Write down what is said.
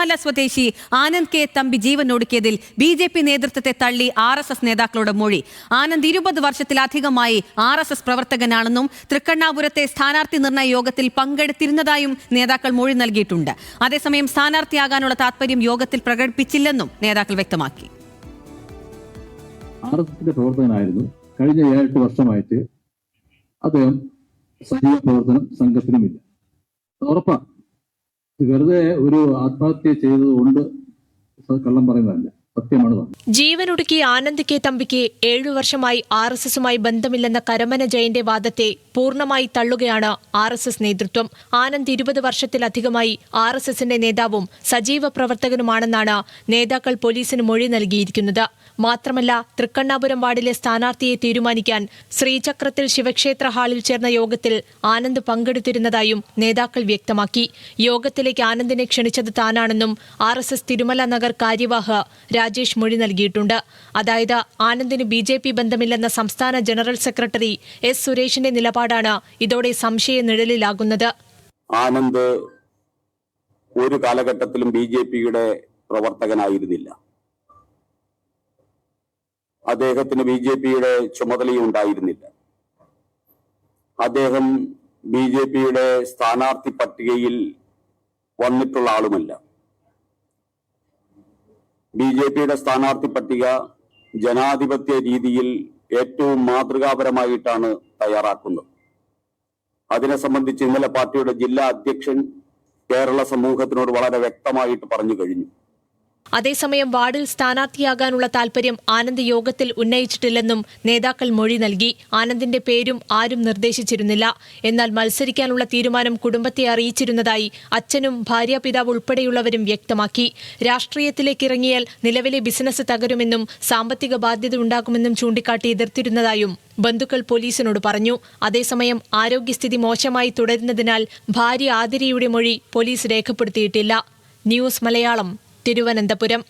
തിരുമല സ്വദേശി ആനന്ദ് കെ തമ്പി ജീവൻ ഒടുക്കിയതിൽ ബി ജെ പി നേതൃത്വത്തെ തള്ളി ആർ എസ് എസ് നേതാക്കളുടെ മൊഴി. ആനന്ദ് ഇരുപത് വർഷത്തിലധികമായി ആർ എസ് എസ് പ്രവർത്തകനാണെന്നും തൃക്കണ്ണാപുരത്തെ സ്ഥാനാർത്ഥി നിർണയ യോഗത്തിൽ പങ്കെടുത്തിരുന്നതായും നേതാക്കൾ മൊഴി നൽകിയിട്ടുണ്ട്. അതേസമയം സ്ഥാനാർത്ഥിയാകാനുള്ള താത്പര്യം യോഗത്തിൽ പ്രകടിപ്പിച്ചില്ലെന്നും നേതാക്കൾ വ്യക്തമാക്കി. ആർ എസ് എസിന്റെ പ്രവർത്തകനായിരുന്നു. കഴിഞ്ഞ ഏഴെട്ട് വർഷമായിട്ട് അദ്ദേഹം സജീവ പ്രവർത്തനം സംഘത്തിനുമില്ല. ഉറപ്പാണ് വെറുതെ ഒരു ആത്മഹത്യ ചെയ്തത് കൊണ്ട് കള്ളം പറയുന്നതല്ല. ജീവനൊടുക്കി ആനന്ദ് കെ തമ്പിക്ക് ഏഴു വർഷമായി ആർ എസ് എസുമായി ബന്ധമില്ലെന്ന കരമന ജയന്റെ വാദത്തെ പൂർണമായി തള്ളുകയാണ് ആർ എസ് എസ് നേതൃത്വം. ആനന്ദ് ഇരുപത് വർഷത്തിലധികമായി ആർ എസ് എസിന്റെ നേതാവും സജീവ പ്രവർത്തകനുമാണെന്നാണ് നേതാക്കൾ പോലീസിന് മൊഴി നൽകിയിരിക്കുന്നത്. മാത്രമല്ല തൃക്കണ്ണാപുരം വാർഡിലെ സ്ഥാനാർത്ഥിയെ തീരുമാനിക്കാൻ ശ്രീചക്രത്തിൽ ശിവക്ഷേത്ര ഹാളിൽ ചേർന്ന യോഗത്തിൽ ആനന്ദ് പങ്കെടുത്തിരുന്നതായും നേതാക്കൾ വ്യക്തമാക്കി. യോഗത്തിലേക്ക് ആനന്ദിനെ ക്ഷണിച്ചത് താനാണെന്നും R S S Thirumala Nagar കാര്യവാഹ് രാജേഷ് മൊഴി നൽകിയിട്ടുണ്ട്. അതായത് ആനന്ദിന് ബി ജെ പി ബന്ധമില്ലെന്ന സംസ്ഥാന ജനറൽ സെക്രട്ടറി എസ് സുരേഷിന്റെ നിലപാടാണ് ഇതോടെ സംശയ നിഴലിലാകുന്നത്. ആനന്ദ് ഒരു കാലഘട്ടത്തിലും ബി ജെ പിയുടെ പ്രവർത്തകനായിരുന്നില്ല. അദ്ദേഹത്തിന് ബി ജെ പിയുടെ ചുമതലയും ഉണ്ടായിരുന്നില്ല. അദ്ദേഹം ബി ജെ പിയുടെ സ്ഥാനാർത്ഥി പട്ടികയിൽ വന്നിട്ടുള്ള ആളുമല്ല. ബി ജെ പിയുടെ സ്ഥാനാർത്ഥി പട്ടിക ജനാധിപത്യ രീതിയിൽ ഏറ്റവും മാതൃകാപരമായിട്ടാണ് തയ്യാറാക്കുന്നത്. അതിനെ സംബന്ധിച്ച് ഇന്നലെ പാർട്ടിയുടെ ജില്ലാ അധ്യക്ഷൻ കേരള സമൂഹത്തിനോട് വളരെ വ്യക്തമായിട്ട് പറഞ്ഞു കഴിഞ്ഞു. അതേസമയം വാർഡിൽ സ്ഥാനാർത്ഥിയാകാനുള്ള താൽപര്യം ആനന്ദ് യോഗത്തിൽ ഉന്നയിച്ചിട്ടില്ലെന്നും നേതാക്കൾ മൊഴി നൽകി. ആനന്ദിന്റെ പേരും ആരും നിർദ്ദേശിച്ചിരുന്നില്ല. എന്നാൽ മത്സരിക്കാനുള്ള തീരുമാനം കുടുംബത്തെ അറിയിച്ചിരുന്നതായി അച്ഛനും ഭാര്യാപിതാവ് ഉൾപ്പെടെയുള്ളവരും വ്യക്തമാക്കി. രാഷ്ട്രീയത്തിലേക്ക് ഇറങ്ങിയാൽ നിലവിലെ ബിസിനസ് തകരുമെന്നും സാമ്പത്തിക ബാധ്യത ഉണ്ടാകുമെന്നും ചൂണ്ടിക്കാട്ടി എതിർത്തിരുന്നതായും ബന്ധുക്കൾ പോലീസിനോട് പറഞ്ഞു. അതേസമയം ആരോഗ്യസ്ഥിതി മോശമായി തുടരുന്നതിനാൽ ഭാര്യ ആതിരയുടെ മൊഴി പോലീസ് രേഖപ്പെടുത്തിയിട്ടില്ല. ന്യൂസ് മലയാളം. തിരുവനന്തപുരം